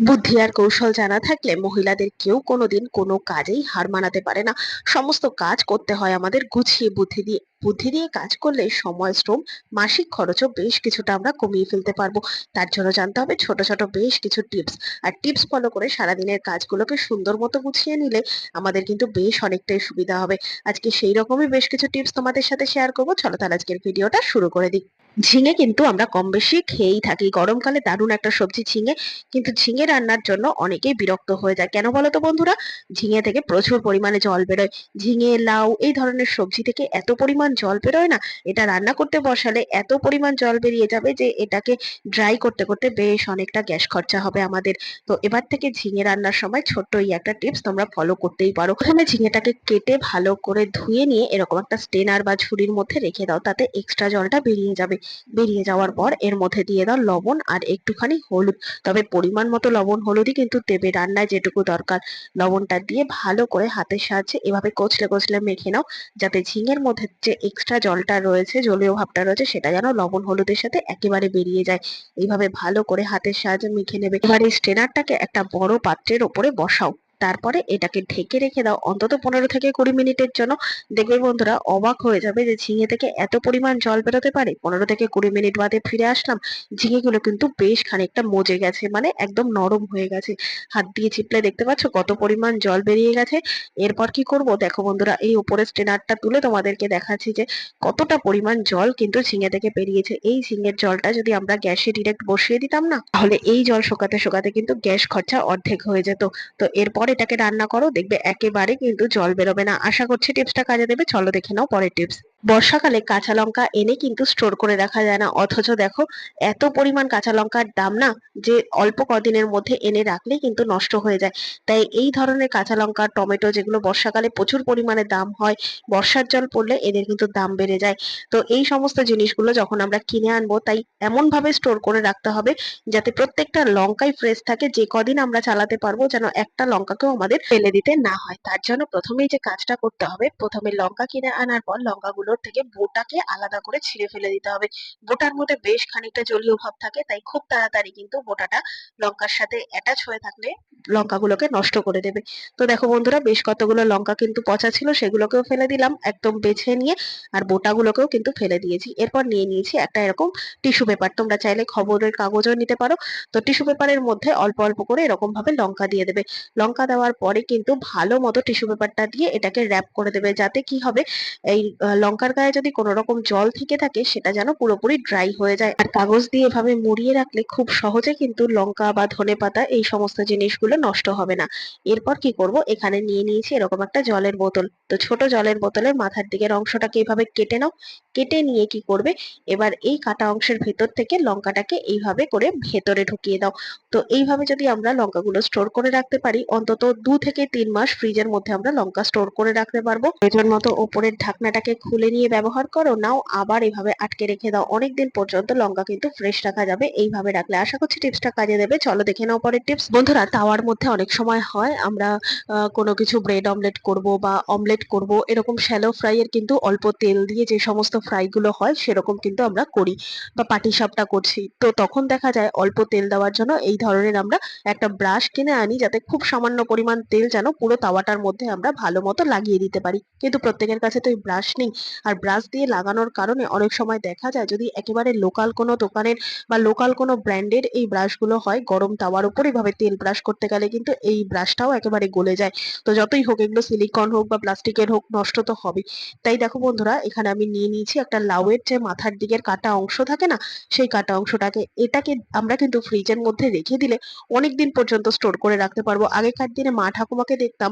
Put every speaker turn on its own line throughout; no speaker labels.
বুদ্ধি আর কৌশল জানা থাকলে মহিলাদের কেউ কোনোদিন কোনো কাজেই হার মানাতে পারে না। সমস্ত কাজ করতে হয় আমাদের গুছিয়ে বুদ্ধি দিয়ে। বুদ্ধি দিয়ে কাজ করলে সময়, শ্রম, মাসিক খরচও বেশ কিছুটা আমরা কমিয়ে ফেলতে পারব। তার জন্য জানতে হবে ছোট ছোট বেশ কিছু টিপস। আর টিপস ফলো করে সারাদিনের কাজগুলোকে সুন্দর মতো গুছিয়ে নিলে আমাদের কিন্তু বেশ অনেকটাই সুবিধা হবে। আজকে সেই রকমই বেশ কিছু টিপস তোমাদের সাথে শেয়ার করব। চলো তাহলে আজকের ভিডিওটা শুরু করে দিই। ঝিঙে কিন্তু আমরা কম বেশি খেয়েই থাকি। গরমকালে দারুণ একটা সবজি ঝিঙে, কিন্তু ঝিঙে রান্নার জন্য অনেকেই বিরক্ত হয়ে যায়। কেন বলো তো বন্ধুরা? ঝিঙে থেকে প্রচুর পরিমাণে জল বেরোয়। ঝিঙে, লাউ এই ধরনের সবজি থেকে এত পরিমাণ জল বেরোয় না, এটা রান্না করতে বসালে এত পরিমাণ জল বেরিয়ে যাবে যে এটাকে ড্রাই করতে করতে বেশ অনেকটা গ্যাস খরচা হবে আমাদের। তো এবার থেকে ঝিঙে রান্নার সময় ছোট্ট এই একটা টিপস তোমরা ফলো করতেই পারো। প্রথমে ঝিঙেটাকে কেটে ভালো করে ধুয়ে নিয়ে এরকম একটা স্টেনার বা ঝুড়ির মধ্যে রেখে দাও, তাতে এক্সট্রা জলটা বেরিয়ে যাবে। বেরিয়ে যাওয়ার পর এর মধ্যে দিয়ে দাও লবণ আর একটুখানি হলুদ। তবে পরিমাণ মতো লবণ হলুদই কিন্তু দেবে রান্নায় যেটুকু দরকার। লবণটা দিয়ে ভালো করে হাতের সাহায্যে এভাবে কচলে কচলে মেখে নাও, যাতে ঝিঙের মধ্যে যে এক্সট্রা জলটা রয়েছে, জলীয় ভাবটা রয়েছে, সেটা যেন লবণ হলুদের সাথে একেবারে বেরিয়ে যায়। এইভাবে ভালো করে হাতের সাহায্যে মেখে নেবে। এবার এই স্ট্রেনারটাকে একটা বড় পাত্রের ওপরে বসাও। তারপরে এটাকে ঢেকে রেখে দাও। অন্তত পনেরো থেকে কুড়ি মিনিটের জন্য। দেখবে বন্ধুরা অবাক হয়ে যাবে যে ঝিঙে থেকে এত পরিমাণ জল বেরোতে পারে। পনেরো থেকে কুড়ি মিনিট বাদে ফিরে আসলাম। ঝিঙেগুলো কিন্তু বেশ খানিকটা মজে গেছে মানে একদম নরম হয়ে গেছে। হাত দিয়ে চিপলে দেখতে পাচ্ছ কত পরিমাণ জল বেরিয়ে গেছে। এরপর কি করব? দেখো বন্ধুরা, এই উপরে স্টেনারটা তুলে তোমাদেরকে দেখাচ্ছি যে কতটা পরিমাণ জল কিন্তু ঝিঙে থেকে বেরিয়েছে। এই ঝিঙের জলটা যদি আমরা গ্যাসে ডিরেক্ট বসিয়ে দিতাম না, তাহলে এই জল শোকাতে শোকাতে কিন্তু গ্যাস খরচা অর্ধেক হয়ে যেত। তো এরপর এটাকে রান্না করো, দেখবে একেবারে কিন্তু জল বেরোবে না। আশা করছি টিপসটা কাজে দেবে। চলো দেখে নাও পরের টিপস বর্ষাকালে কাঁচা লঙ্কা এনে কিন্তু স্টোর করে রাখা যায় না। অথচ দেখো, এত পরিমাণ কাঁচা লঙ্কার দাম না, যে অল্প কদিনের মধ্যে এনে রাখলেই কিন্তু নষ্ট হয়ে যায়। তাই এই ধরনের কাঁচা লঙ্কা, টমেটো যেগুলো বর্ষাকালে প্রচুর পরিমাণে দাম হয়, বর্ষার জল পড়লে এদের কিন্তু দাম বেড়ে যায়। তো এই সমস্ত জিনিসগুলো যখন আমরা কিনে আনব, তাই এমন ভাবে স্টোর করে রাখতে হবে, যাতে প্রত্যেকটা লঙ্কাই ফ্রেশ থাকে, যে কদিন আমরা চালাতে পারব, যেন একটা লঙ্কাকেও আমাদের ফেলে দিতে না হয়। তার জন্য প্রথমেই যে কাজটা করতে হবে, প্রথমে লঙ্কা কিনে আনার পর লঙ্কাগুলোর থেকে বোটাকে আলাদা করে ছিঁড়ে ফেলে দিতে হবে। বোটার মধ্যে বেশ খানিকটা জলীয় ভাব থাকে, তাই খুব তাড়াতাড়ি কিন্তু বোটাটা লঙ্কার সাথে অ্যাটাচ হয়ে থাকলে লঙ্কাগুলোকে নষ্ট করে দেবে। তো দেখো বন্ধুরা, বেশ কতগুলো লঙ্কা কিন্তু পচা ছিল, সেগুলোকেও ফেলে দিলাম, একদম বেছে নিয়ে, আর বোটাগুলোকেও কিন্তু ফেলে দিয়েছি। এরপর নিয়ে নিয়েছি একটা এরকম টিস্যু পেপার। তোমরা চাইলে খবরের কাগজও নিতে পারো। তো টিস্যু পেপারের মধ্যে অল্প অল্প করে এরকম ভাবে লঙ্কা দিয়ে দেবে। লঙ্কা দেওয়ার পরে কিন্তু ভালো মতো টিস্যু পেপারটা দিয়ে এটাকে র্যাপ করে দেবে, যাতে কি হবে, এই লঙ্কার গায়ে যদি কোনো রকম জল থেকে থাকে, সেটা যেন পুরোপুরি ড্রাই হয়ে যায়। আর কাগজ দিয়ে এভাবে মুড়িয়ে রাখলে খুব সহজে কিন্তু লঙ্কা বা ধনে পাতা এই সমস্ত জিনিসগুলো নষ্ট হবে না। এরপর কি করব? এখানে নিয়ে নিয়েছি এরকম একটা জলের বোতল। তো ছোট জলের বোতলের মাথার দিকের অংশটাকে এইভাবে কেটে নাও। কেটে নিয়ে কি করবে? এবার এই কাটা অংশের ভেতর থেকে লঙ্কাটাকে এইভাবে করে ভেতরে ঢুকিয়ে দাও। তো এইভাবে যদি আমরা লঙ্কাগুলো স্টোর করে রাখতে পারি, অন্তত দু থেকে তিন মাস ফ্রিজের মধ্যে আমরা লঙ্কা স্টোর করে রাখতে পারব। প্রয়োজন মতো ওপরের ঢাকনাটাকে খুলে নিয়ে ব্যবহার করো, নাও আবার এভাবে আটকে রেখে দাও। অনেকদিন পর্যন্ত লঙ্কা কিন্তু ফ্রেশ রাখা যাবে, এইভাবে রাখলে। আশা করছি টিপসটা কাজে দেবে। চলো দেখে নাও পরের টিপস বন্ধুরা, তাওয়ার মধ্যে অনেক সময় হয়, আমরা কোনো কিছু ব্রেড অমলেট করব বা অমলেট করব, এরকম শ্যালো ফ্রাই এর কিন্তু অল্প তেল দিয়ে যে সমস্ত ফ্রাই গুলো হয়, সেরকম কিন্তু আমরা করি বা পাটিসাপটা করছি। তো তখন দেখা যায় অল্প তেল দেওয়ার জন্য এই ধরনের আমরা একটা ব্রাশ কিনে আনি, যাতে খুব সামান্য পরিমাণ তেল যেন পুরো তাওয়াটার মধ্যে আমরা ভালো মতো লাগিয়ে দিতে পারি। কিন্তু প্রত্যেকের কাছে তো এই ব্রাশ নেই। আর ব্রাশ দিয়ে লাগানোর কারণে অনেক সময় দেখা যায় যদি একেবারে লোকাল কোনো দোকানের বা লোকাল কোনো ব্র্যান্ডের এই ব্রাশগুলো হয়, গরম তাওয়ার উপর এভাবে তেল ব্রাশ করতে গেলে কিন্তু এই ব্রাশটাও একেবারে গলে যায়। তো যতই হোক এগুলো সিলিকন হোক বা প্লাস্টিকের হোক, নষ্ট তো হবে তাই দেখো বন্ধুরা, এখানে আমি নিয়ে নিয়েছি একটা লাউয়ের যে মাথার দিকের কাটা অংশ থাকে না, সেই কাটা অংশটাকে, এটাকে আমরা কিন্তু ফ্রিজের মধ্যে রেখে দিলে অনেক দিন পর্যন্ত স্টোর করে রাখতে পারব। আগেকার দিনে মা ঠাকুমাকে দেখতাম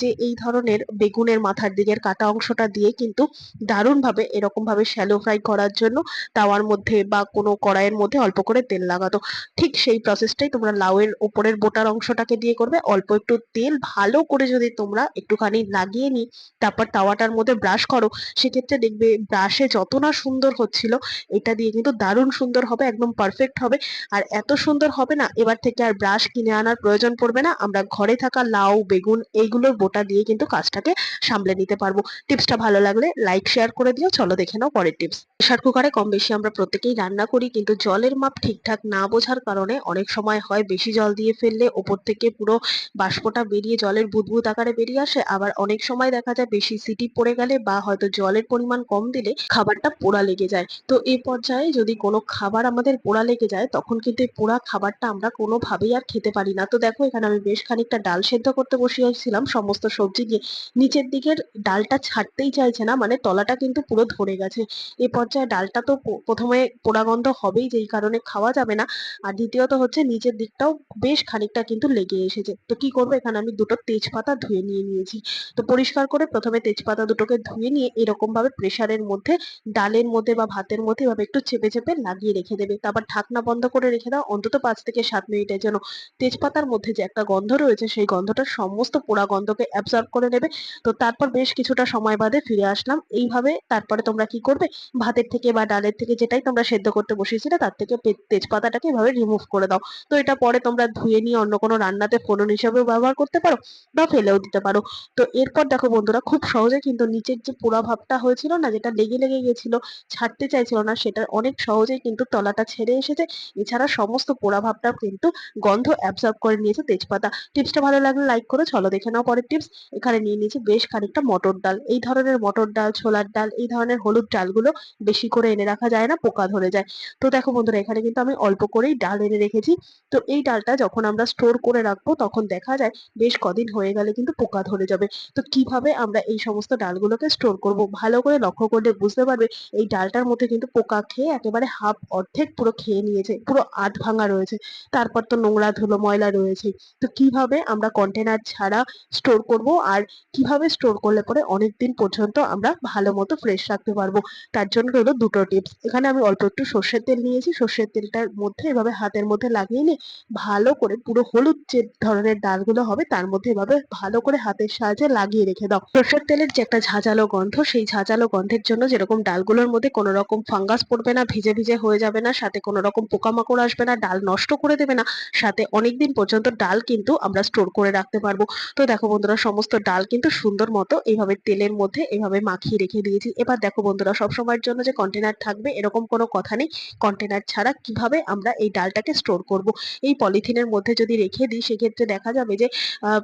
যে এই ধরনের বেগুনের মাথার দিকের কাটা অংশটা দিয়ে কিন্তু দারুণভাবে এরকম ভাবে শ্যালো ফ্রাই করার জন্য তাওয়ার মধ্যে বা কোনো কড়াইয়ের মধ্যে অল্প করে তেল লাগাতো। ঠিক সেই প্রসেসটাই তোমরা লাউয়ের ওপরের বোটার অংশটাকে দিয়ে করবে। অল্প একটু তেল ভালো করে যদি তোমরা একটুখানি লাগিয়ে নি তারপর তাওয়াটার মধ্যে ব্রাশ করো, সেক্ষেত্রে দেখবে ব্রাশে যত না সুন্দর হচ্ছিল, এটা দিয়ে কিন্তু দারুণ সুন্দর হবে, একদম পারফেক্ট হবে। আর এত সুন্দর হবে না, এবার থেকে আর ব্রাশ কিনে আনার প্রয়োজন পড়বে না। আমরা ঘরে থাকা লাউ, বেগুন, এইগুলোর বোটা দিয়ে কিন্তু কাজটাকে সামলে নিতে পারব। টিপসটা ভালো লাগলে লাইক লাইক শেয়ার করে দিও। চলো দেখে নাও পরের টিপস প্রেশার কুকারে কম বেশি আমরা প্রত্যেকেই রান্না করি, কিন্তু জলের মাপ ঠিকঠাক না বোঝার কারণে অনেক সময় হয় বেশি জল দিয়ে ফেললে ওপর থেকে পুরো বাষ্পটা বেরিয়ে জলের বুদবুদ আকারে বেরিয়ে আসে। আবার অনেক সময় দেখা যায় বেশি সিটি পড়ে গেলে বা হয়তো জলের পরিমাণ কম দিলে খাবারটা পোড়া লেগে যায়। তো এই পর্যায়ে যদি কোনো খাবার আমাদের পোড়া লেগে যায়, তখন কিন্তু এই পোড়া খাবারটা আমরা কোনোভাবেই আর খেতে পারি না। তো দেখো, এখানে আমি বেশ খানিকটা ডাল সেদ্ধ করতে বসিয়েছিলাম। সমস্ত সবজি দিয়ে নিচের দিকের ডালটা ছাড়তেই চাইছে না। মানে তলাটা কিন্তু পুরো ধরে গেছে। এ পর্যায়ে ডালটা তো প্রথমে পোড়া গন্ধ হবেই, যেই কারণে খাওয়া যাবে না। আর দ্বিতীয়ত হচ্ছে নিচের দিকটাও বেশ খানিকটা কিন্তু লেগে এসেছে। তো কি করব? এখানে আমি দুটো তেজপাতা ধুয়ে নিয়ে নিয়েছি। তো পরিষ্কার করে প্রথমে তেজপাতা দুটোকে ধুয়ে নিয়ে এরকম ভাবে প্রেসারের মধ্যে, ডালের মধ্যে বা ভাতের মধ্যে এভাবে একটু চেপে চেপে লাগিয়ে রেখে দেবে। তারপর ঢাকনা বন্ধ করে রেখে দাও। অন্তত পাঁচ থেকে সাত মিনিটের জন্য। তেজপাতার মধ্যে যে একটা গন্ধ রয়েছে, সেই গন্ধটা সমস্ত পোড়া গন্ধকে অ্যাবজর্ব করে নেবে। তো তারপর বেশ কিছুটা সময় বাদে ফিরে আসলাম। এইভাবে তারপরে তোমরা কি করবে? ভাতের থেকে বা ডালের থেকে যেটাই তোমরা সেদ্ধ করতে বসিয়েছিলে তার থেকে তেজপাতাটাকে এভাবে রিমুভ করে দাও। তো এটা পরে তোমরা ধুয়ে নিয়ে অন্য কোনো রান্নাতে ফোড়ন হিসেবেও ব্যবহার করতে পারো বা ফেলেও দিতে পারো। তো এরপর দেখো বন্ধুরা, খুব সহজে কিন্তু নিচের যে পোড়া ভাবটা হয়েছিল না, যেটা লেগে লেগে গেছিল ছাড়তে চাইছিল না সেটা অনেক সহজেই কিন্তু তলাটা ছেড়ে এসেছে। এছাড়া সমস্ত পোড়া ভাবটা কিন্তু গন্ধ অ্যাবজর্ব করে নিয়েছে তেজপাতা। টিপসটা ভালো লাগলে লাইক করো চলো দেখে নাও পরের টিপস এখানে নিয়ে নিয়েছি বেশ খানিকটা মটর ডাল। এই ধরনের মটর ডাল ছোলার ডাল, এই ধরনের হলুদ ডালগুলো বেশি করে এনে রাখা যায় না, পোকা ধরে যায়। তো দেখো বন্ধুরা, এখানে কিন্তু আমি অল্প করেই ডাল এনে রেখেছি। তো এই ডালটা যখন আমরা স্টোর করে রাখব, তখন দেখা যায় বেশ কদিন হয়ে গেলে কিন্তু পোকা ধরে যাবে। তো কীভাবে আমরা এই সমস্ত ডালগুলোকে স্টোর করব? ভালো করে লক্ষ্য করলে বুঝতে পারবে, এই ডালটার মধ্যে কিন্তু পোকা খেয়ে একেবারে হাফ অর্ধেক পুরো খেয়ে নিয়েছে, পুরো আধ ভাঙা রয়েছে। তারপর তো নোংরা ধুলো ময়লা রয়েছে। তো কীভাবে আমরা কন্টেনার ছাড়া স্টোর করব? আর কীভাবে স্টোর করলে পরে অনেক দিন পর্যন্ত আমরা ভালো মতো ফ্রেশ রাখতে পারব। তার জন্য হলো দুটো টিপস এখানে আমি অল্প একটু সর্ষের তেল নিয়েছি। সর্ষের তেলটার মধ্যে এভাবে হাতের মধ্যে লাগিয়ে নিয়ে ভালো করে পুরো হলুদ যে ধরনের ডালগুলো হবে তার মধ্যে এভাবে ভালো করে হাতের সাহায্যে লাগিয়ে রেখে দাও। সর্ষের তেলের যে একটা ঝাঁঝালো গন্ধ, সেই ঝাঁঝালো গন্ধের জন্য যেরকম ডালগুলোর মধ্যে কোনো রকম ফাঙ্গাস পড়বে না, ভিজে ভিজে হয়ে যাবে না, সাথে কোনো রকম পোকামাকড় আসবে না, ডাল নষ্ট করে দেবে না, সাথে অনেকদিন পর্যন্ত ডাল কিন্তু আমরা স্টোর করে রাখতে পারব। তো দেখো বন্ধুরা, সমস্ত ডাল কিন্তু সুন্দর মতো এইভাবে তেলের মধ্যে এইভাবে মাখিয়ে রেখে দিয়েছি। এবার দেখো বন্ধুরা সব সময়ের জন্য যে কন্টেনার থাকবে, এরকম কোনো কথা নেই। কন্টেনার ছাড়া কীভাবে আমরা এই ডালটাকে স্টোর করব? এই পলিথিনের মধ্যে যদি রেখে দিই, সেক্ষেত্রে দেখা যাবে যে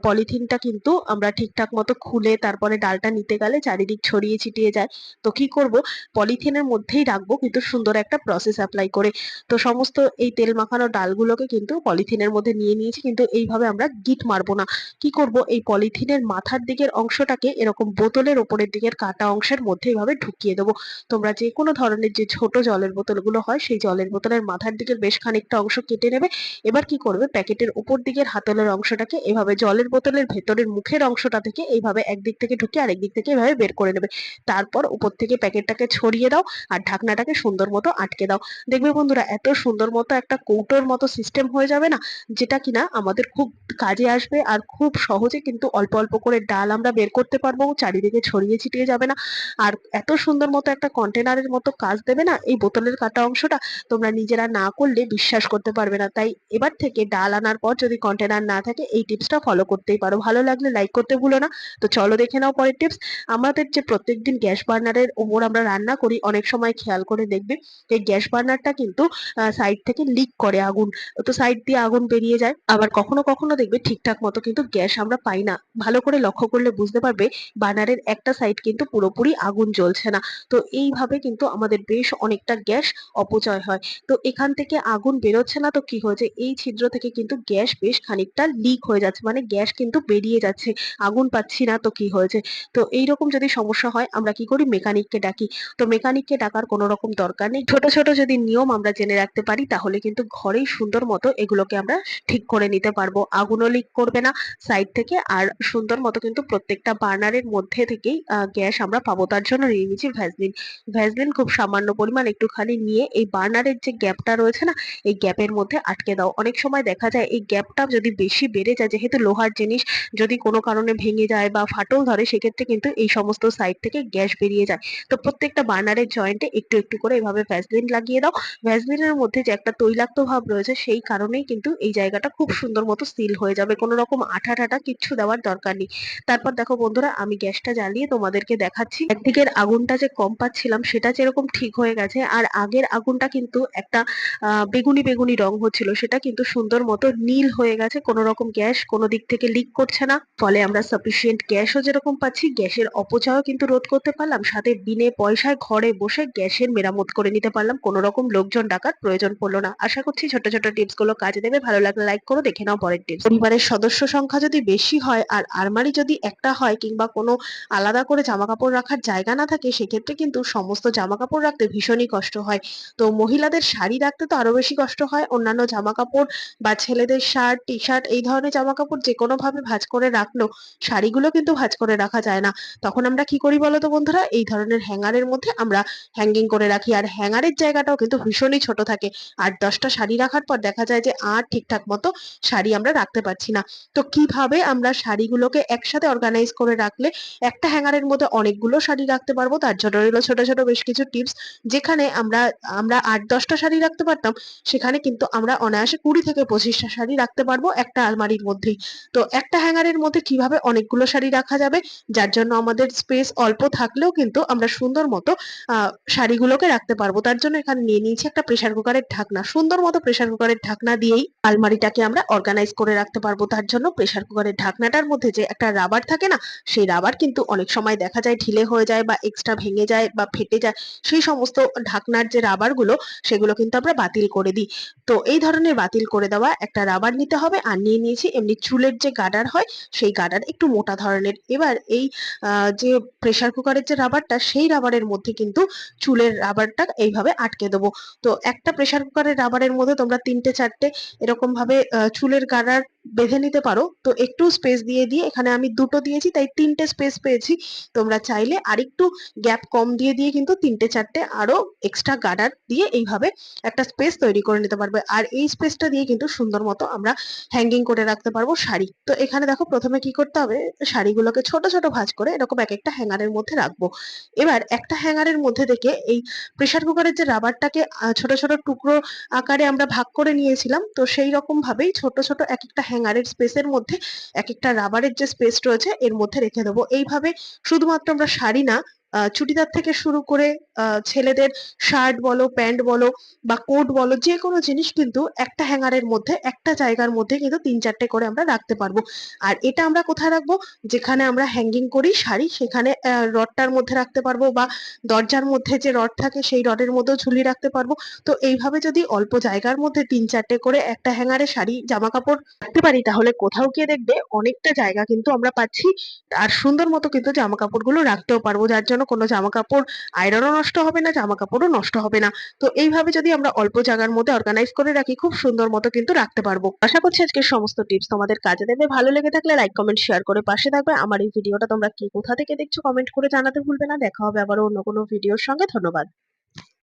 পলিথিনটা কিন্তু আমরা ঠিকঠাক মতো খুলে তারপরে ডালটা নিতে গেলে চারিদিক ছড়িয়ে ছিটিয়ে যায়। তো কি করব? পলিথিনের মধ্যেই রাখব কিন্তু সুন্দর একটা প্রসেস অ্যাপ্লাই করে। তো সমস্ত এই তেল মাখানো ডালগুলোকে কিন্তু পলিথিনের মধ্যে নিয়ে নিয়েছি কিন্তু এইভাবে আমরা গিট মারবো না। কি করব? এই পলিথিনের মাথার দিকের অংশটাকে এরকম বোতলের ওপরের দিকের কাটা অংশের মধ্যে এইভাবে ঢুকিয়ে দেবো। তোমরা যে কোনো ধরনের যে ছোট জলের বোতলগুলো হয়, সেই জলের বোতলের মাথার দিকের বেশ খানিকটা অংশ কেটে নেবে। এবার কি করবে? প্যাকেটের উপর দিকের হাতলের অংশটাকে এভাবে জলের বোতলের ভেতরের মুখের অংশটা থেকে এইভাবে একদিক থেকে ঢুকে আরেক দিক থেকে এভাবে বের করে নেবে। তারপর উপর থেকে প্যাকেটটাকে ছড়িয়ে দাও আর ঢাকনাটাকে সুন্দর মতো আটকে দাও। দেখবে বন্ধুরা, এত সুন্দর মতো একটা কৌটোর মতো সিস্টেম হয়ে যাবে না, যেটা কিনা আমাদের খুব কাজে আসবে আর খুব সহজে কিন্তু অল্প অল্প করে ডাল আমরা বের করতে পারব। চারিদিকে ছড়িয়ে ছিটিয়ে যাবে না। আর এত সুন্দর মতো একটা কন্টেনারের মতো কাজ দেবে না, এই বোতলের কাটা অংশটা তোমরা নিজেরা না করলে বিশ্বাস করতে পারবে না। তাই এবার থেকে ডাল আনার পর যদি কন্টেনার না থাকে, এই টিপসটা ফলো করতেই পারো। ভালো লাগলে লাইক করতে ভুলো না। তো চলো দেখে নাও পরের টিপস আমাদের যে প্রত্যেকদিন গ্যাস বার্নারের ওপর আমরা রান্না করি, অনেক সময় খেয়াল করে দেখবে, এই গ্যাস বার্নারটা কিন্তু সাইড থেকে লিক করে আগুন। তো সাইড দিয়ে আগুন বেরিয়ে যায়। আবার কখনো কখনো দেখবে ঠিকঠাক মতো কিন্তু গ্যাস আমরা পাই না। ভালো করে লক্ষ্য করলে বুঝতে পারবে বার্নারের একটা সাইড কিন্তু পুরোপুরি আগুন জ্বলছে না। তো এইভাবে কিন্তু আমাদের বেশ অনেকটা গ্যাস অপচয় হয়। তো এখান থেকে আগুন বেরোচ্ছে না তো কি হয়েছে? এই ছিদ্র থেকে কিন্তু গ্যাস বেশ খানিকটা লিক হয়ে যাচ্ছে। মানে গ্যাস কিন্তু বেরিয়ে যাচ্ছে। আগুন পাচ্ছি না তো কি হয়েছে? তো এইরকম যদি সমস্যা হয়, আমরা কি করি? মেকানিককে ডাকি। তো মেকানিককে ডাকার কোনো রকম দরকার নেই। ছোট ছোট যদি নিয়ম আমরা জেনে রাখতে পারি, তাহলে কিন্তু ঘরেই সুন্দর মতো এগুলোকে আমরা ঠিক করে নিতে পারব। আগুনও লিক করবে না সাইড থেকে। আর সুন্দর মতো কিন্তু প্রত্যেকটা বার্নারের মধ্যে থেকেই গ্যাস আমরা পাবো, তার জন্য নিয়ে নিয়েছি ভ্যাসলিন ভ্যাসলিন খুব সামান্য পরিমাণ একটুখানি নিয়ে এই বার্নারের যে গ্যাপটা রয়েছে না, এই গ্যাপের মধ্যে আটকে দাও। অনেক সময় দেখা যায় এই গ্যাপটা যদি বেশি বেড়ে যায়, যেহেতু লোহার জিনিস যদি কোনো কারণে ভেঙে যায় বা ফাটল ধরে, সেক্ষেত্রে কিন্তু এই সমস্ত সাইড থেকে গ্যাস বেরিয়ে যায়। তো প্রত্যেকটা বার্নারের জয়েন্টে একটু একটু করে এভাবে ভ্যাসলিন লাগিয়ে দাও। ভ্যাসলিনের মধ্যে যে একটা তৈলাক্ত ভাব রয়েছে, সেই কারণেই কিন্তু এই জায়গাটা খুব সুন্দর মতো সিল হয়ে যাবে। কোনো রকম আঠা ঠাটা কিচ্ছু দেওয়ার দরকার নেই। তারপর দেখো বন্ধুরা, আমি গ্যাসটা জ্বালিয়ে তোমাদেরকে দেখাচ্ছি পাচ্ছি। একদিকের আগুনটা যে কম পাচ্ছিলাম, সেটা যেরকম ঠিক হয়ে গেছে, আর আগের আগুনটা কিন্তু একটা বেগুনি বেগুনি রং হচ্ছিল, সেটা কিন্তু সুন্দর মতো নীল হয়ে গেছে, কোনো রকম গ্যাস কোনো দিক থেকে লিক করছে না। ফলে আমরা সাফিসিয়েন্ট গ্যাসও যেরকম পাচ্ছি, গ্যাসের অপচয়ও কিন্তু রোধ করতে পারলাম, সাথে বিনে পয়সায় ঘরে বসে গ্যাসের মেরামত করে নিতে পারলাম, কোনো রকম লোকজন ডাকার প্রয়োজন পড়ল না। আশা করছি ছোট ছোট টিপসগুলো কাজে দেবে, ভালো লাগলে লাইক করো, দেখে নাও পরের টিপস। পরিবারের সদস্য সংখ্যা যদি বেশি হয়, আর আলমারি যদি একটা হয়, কিংবা কোনো আলাদা করে জামা কাপড় রাখার জায়গা না থাকে, সেক্ষেত্রে কিন্তু সমস্ত জামা কাপড় রাখতে ভীষণই কষ্ট হয়। তো মহিলাদের শাড়ি রাখতে তো আরও বেশি কষ্ট হয়। অন্যান্য জামা কাপড় বা ছেলেদের শার্ট টি শার্ট এই ধরনের জামা কাপড় যে কোনো ভাবে ভাঁজ করে রাখলেও শাড়িগুলো কিন্তু ভাঁজ করে রাখা যায় না। তখন আমরা কি করি বলতো বন্ধুরা? এই ধরনের হ্যাঙ্গারের মধ্যে আমরা হ্যাঙ্গিং করে রাখি। আর হ্যাঙ্গারের জায়গাটাও কিন্তু ভীষণই ছোট থাকে। আর দশটা শাড়ি রাখার পর দেখা যায় যে আর ঠিকঠাক মতো শাড়ি আমরা রাখতে পারছি না। তো কীভাবে আমরা শাড়িগুলোকে একসাথে অর্গানাইজ করে রাখলে একটা হ্যাঙ্গারের মধ্যে অনেকগুলো শাড়ি রাখতে পারব, তার জন্য রইল ছোট ছোট বেশ কিছু টিপস যেখানে আমরা আমরা আট দশটা শাড়ি রাখতে পারতাম, সেখানে কিন্তু আমরা অনায়াসে কুড়ি থেকে পঁচিশটা শাড়ি রাখতে পারব একটা আলমারির মধ্যেই। তো একটা হ্যাঙ্গারের মধ্যে কীভাবে অনেকগুলো শাড়ি রাখা যাবে, যার জন্য আমাদের স্পেস অল্প থাকলেও কিন্তু আমরা সুন্দর মতো শাড়িগুলোকে রাখতে পারব। তার জন্য এখানে নিয়ে নিয়েছি একটা প্রেসার কুকারের ঢাকনা। সুন্দর মতো প্রেসার কুকারের ঢাকনা দিয়েই আলমারিটাকে আমরা অর্গানাইজ করে রাখতে পারব। তার জন্য প্রেসার কুকারের ঢাকনাটার মধ্যে যে একটা রাবার থাকে না, সেই রাবার কিন্তু অনেক সময় দেখা যায় ঢিলে হয়ে যায় বা এক্সট্রা ভেঙে যায় বা ফেটে যায়, সেই সমস্ত ঢাকনার যে রাবারগুলো, সেগুলো কিন্তু আমরা বাতিল করে দিই। তো এই ধরনের বাতিল করে দেওয়া একটা রাবার নিতে হবে আর নিয়ে নিয়েছি এমনি চুলের যে গার্ডার হয়, সেই গার্ডার একটু মোটা ধরনের। এবার এই যে প্রেসার কুকারের যে রাবারটা সেই রাবারের মধ্যে কিন্তু চুলের রাবারটা এইভাবে আটকে দেবো। তো একটা প্রেসার কুকারের রাবারের মধ্যে তোমরা তিনটে চারটে এরকম ভাবে চুলের গার্ডার বেঁধে নিতে পারো। তো একটু স্পেস দিয়ে দিয়ে এখানে আমি দুটো দিয়েছি, তাই তিনটে স্পেস পেয়েছি। তোমরা চাইলে আরেকটু গ্যাপ কম দিয়ে দিয়ে কিন্তু তিনটে, চারটে আরও এক্সট্রা গার্ডার দিয়ে এইভাবে একটা স্পেস তৈরি করে নিতে পারবে। আর এই স্পেসটা দিয়ে কিন্তু সুন্দর মতো আমরা হ্যাঙ্গিং করে রাখতে পারব শাড়ি। তো এখানে দেখো প্রথমে কি করতে হবে? শাড়িগুলোকে ছোট ছোট ভাঁজ করে এরকম এক একটা হ্যাঙ্গারের মধ্যে রাখব। এবার একটা হ্যাঙ্গারের মধ্যে থেকে এই প্রেসার কুকারের যে রাবারটাকে ছোট ছোট টুকরো আকারে আমরা ভাগ করে নিয়েছিলাম। তো সেই রকম ভাবেই ছোট ছোট এক একটা হ্যাঙ্গারের স্পেসের মধ্যে এক একটা রাবারের যে স্পেস রয়েছে এর মধ্যে রেখে দেবো। এইভাবে শুধুমাত্র আমরা শাড়ি না আহ, চুড়িদার থেকে শুরু করে ছেলেদের শার্ট বলো প্যান্ট বলো বা কোট বলো, যে কোনো জিনিস কিন্তু একটা হ্যাঙ্গারের মধ্যে, একটা জায়গার মধ্যে কিন্তু তিন চারটে করে আমরা রাখতে পারব। আর এটা আমরা কোথায় রাখব? যেখানে আমরা হ্যাঙ্গিং করি শাড়ি, সেখানে রডটার মধ্যে রাখতে পারব বা দরজার মধ্যে যে রড থাকে, সেই রডের মধ্যেও ঝুলিয়ে রাখতে পারব। তো এইভাবে যদি অল্প জায়গার মধ্যে তিন চারটে করে একটা হ্যাঙ্গারে শাড়ি জামা কাপড় রাখতে পারি, তাহলে কোথাও গিয়ে দেখবে অনেকটা জায়গা কিন্তু আমরা পাচ্ছি। আর সুন্দর মতো কিন্তু জামা কাপড়গুলো রাখতেও পারব, যার জন্য কোনো জামা কাপড় আয়রনও নষ্ট হবে না জামা কাপড়ও নষ্ট হবে না। তো এইভাবে যদি আমরা অল্প জায়গার মধ্যে অর্গানাইজ করে রাখি, খুব সুন্দর মতো কিন্তু রাখতে পারব। আশা করছি আজকের সমস্ত টিপস তোমাদের কাজে দেবে। ভালো লেগে থাকলে লাইক কমেন্ট শেয়ার করে পাশে থাকবে। আমার এই ভিডিওটা তোমরা কি কোথা থেকে দেখছ কমেন্ট করে জানাতে ভুলবে না। দেখা হবে আবার অন্য কোনো ভিডিওর সঙ্গে। ধন্যবাদ।